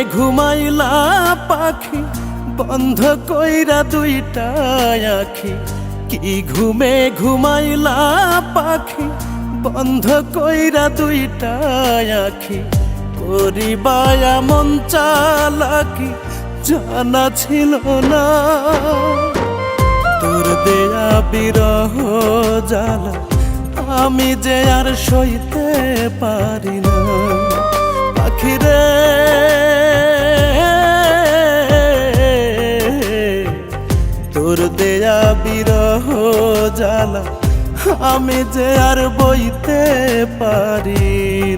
ঘুমে ঘুমাইলা পাখি, বন্ধ কইরা দুইটা আখি। কি ঘুমে ঘুমাইলা পাখি, বন্ধ কইরা দুইটা আখি। করিবায়া মন চালাকি, জানা ছিল না। তোর দেয়া বিরহ জ্বালা, আমি যে আর সইতে পারি না। পাখিরে আমি যে আর বইতে পারি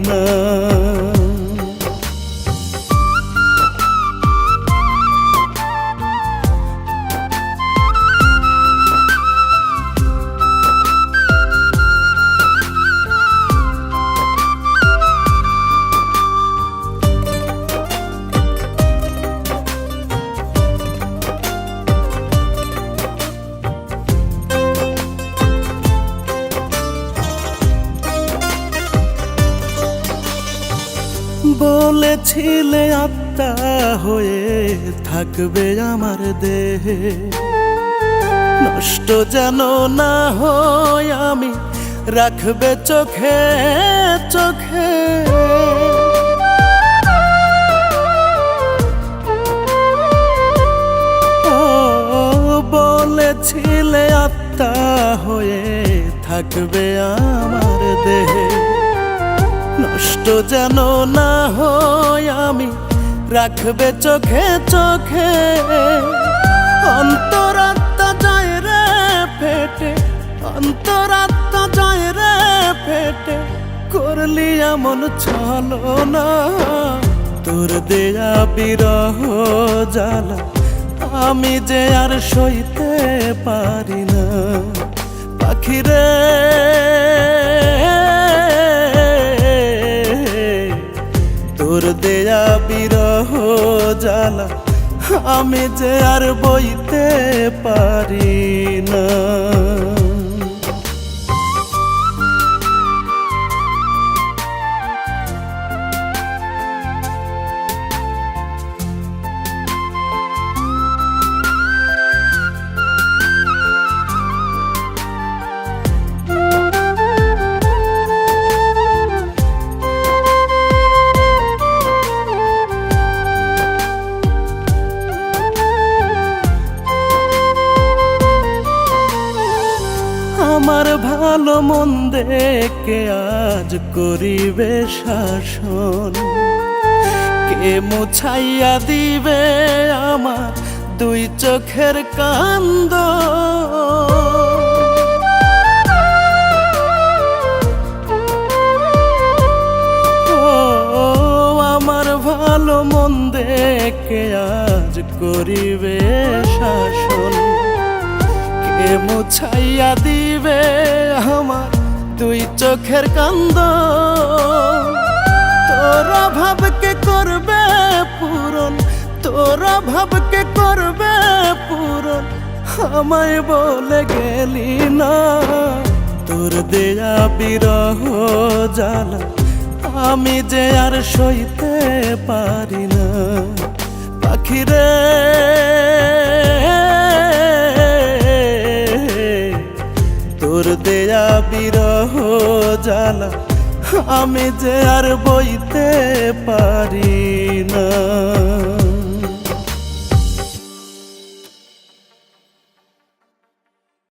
না। বলেছিলে আত্মা হয়ে থাকবে আমার দেহে। নষ্ট যেন না হয় আমি রাখবে চোখে চোখে। বলেছিলে আত্মা হয়ে থাকবে আমার নষ্ট যেন না হয় আমি, রাখবে চোখে চোখে। অন্তরাত্মা যায় রে ফেটে, অন্তরাত্মা যায় রে ফেটে। করলি এমন ছলো না তোর দেয়া বিরহ জ্বালা, আমি যে আর সইতে পারি না। পাখিরে দেয়া বিরহ জ্বালা আমি যে আর বইতে পারি না। আমার ভালো মন্দে কে আজ করিবে শাসন। কে মুছাইয়া দিবে আমার দুই চোখের কান্দ? আমার ভালো মন্দে কে আজ করিবে শাসন। কে মুছাইয়া দিবে আমার দুই চোখের কান্দ। তোরা ভাবকে করবে পূরণ? তোরা ভাবকে করবে পূরণ? আমায় বলে গেলি না। তোর দেয়া বিরহ জ্বালা আমি যে আর সইতে পারি না। পাখিরে তোর দেয়া বিরহ জ্বালা আমি যে আর বইতে